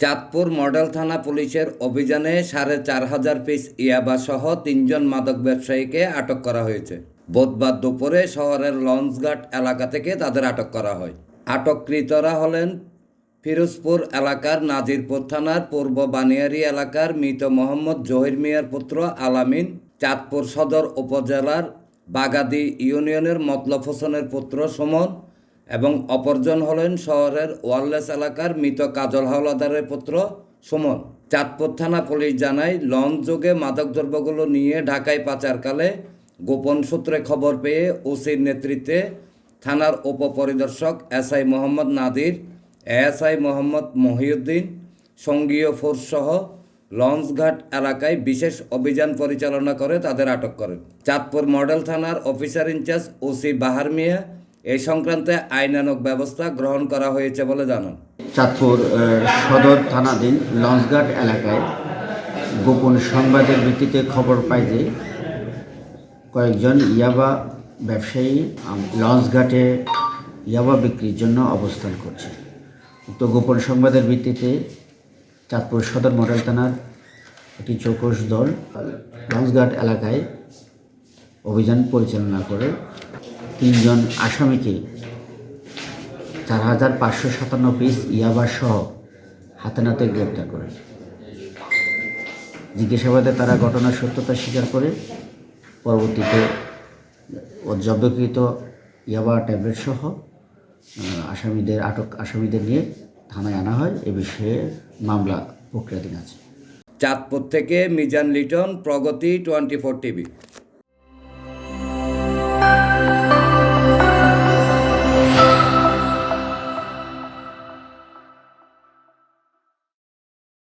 Chandpur model থানা পুলিশের অভিযানে সাড়ে চার হাজার পিস ইয়াবা সহ তিনজন মাদক ব্যবসায়ীকে আটক করা হয়েছে। বুধবার দুপুরে শহরের লঞ্চঘাট এলাকা থেকে তাদের আটক করা হয়। আটককৃতরা হলেন ফিরোজপুর এলাকার নাজিরপুর থানার পূর্ব বানিয়ারি এলাকার মৃত মোহাম্মদ জহির মিয়ার পুত্র আলামিন, চাঁদপুর সদর উপজেলার বাগাদি ইউনিয়নের মতলব হোসেনের পুত্র সুমন এবং অপরজন হলেন শহরের ওয়ারলেস এলাকার মৃত কাজল হাওলাদারের পুত্র সুমন। চাঁদপুর থানা পুলিশ জানায়, লঞ্চ যোগে মাদকদ্রব্যগুলো নিয়ে ঢাকায় পাচারকালে গোপন সূত্রে খবর পেয়ে ওসির নেতৃত্বে থানার উপপরিদর্শক এসআই মোহাম্মদ নাদির এএসআই মোহাম্মদ মহিউদ্দিন, সঙ্গীয় ফোর্সসহ লঞ্চঘাট এলাকায় বিশেষ অভিযান পরিচালনা করে তাদের আটক করেন। চাঁদপুর মডেল থানার officer in charge OC Bahar Mia এই সংক্রান্তে আইনানুগ ব্যবস্থা গ্রহণ করা হয়েছে বলে জানান। চাঁদপুর সদর থানাধীন লঞ্চঘাট এলাকায় গোপন সংবাদের ভিত্তিতে খবর পাই যে কয়েকজন ইয়াবা ব্যবসায়ী লঞ্চঘাটে ইয়াবা বিক্রির জন্য অবস্থান করছে। উক্ত গোপন সংবাদের ভিত্তিতে চাঁদপুর সদর মডেল থানার একটি চৌকস দল লঞ্চঘাট এলাকায় অভিযান পরিচালনা করে। তিনজন আসামিকে চার হাজার পাঁচশো সাতান্ন পিস ইয়াবা সহ হাতে নাতে গ্রেপ্তার করে। জিজ্ঞাসাবাদে তারা ঘটনার সত্যতা স্বীকার করে। পরবর্তীতে জব্দকৃত ইয়াবা ট্যাবলেট সহ আসামিদের আটক, আসামিদের নিয়ে থানায় আনা হয়, এ বিষয়ে মামলা প্রক্রিয়াধীন আছে। চাঁদপুর থেকে Mizan Liton, Pragati, twenty four TV.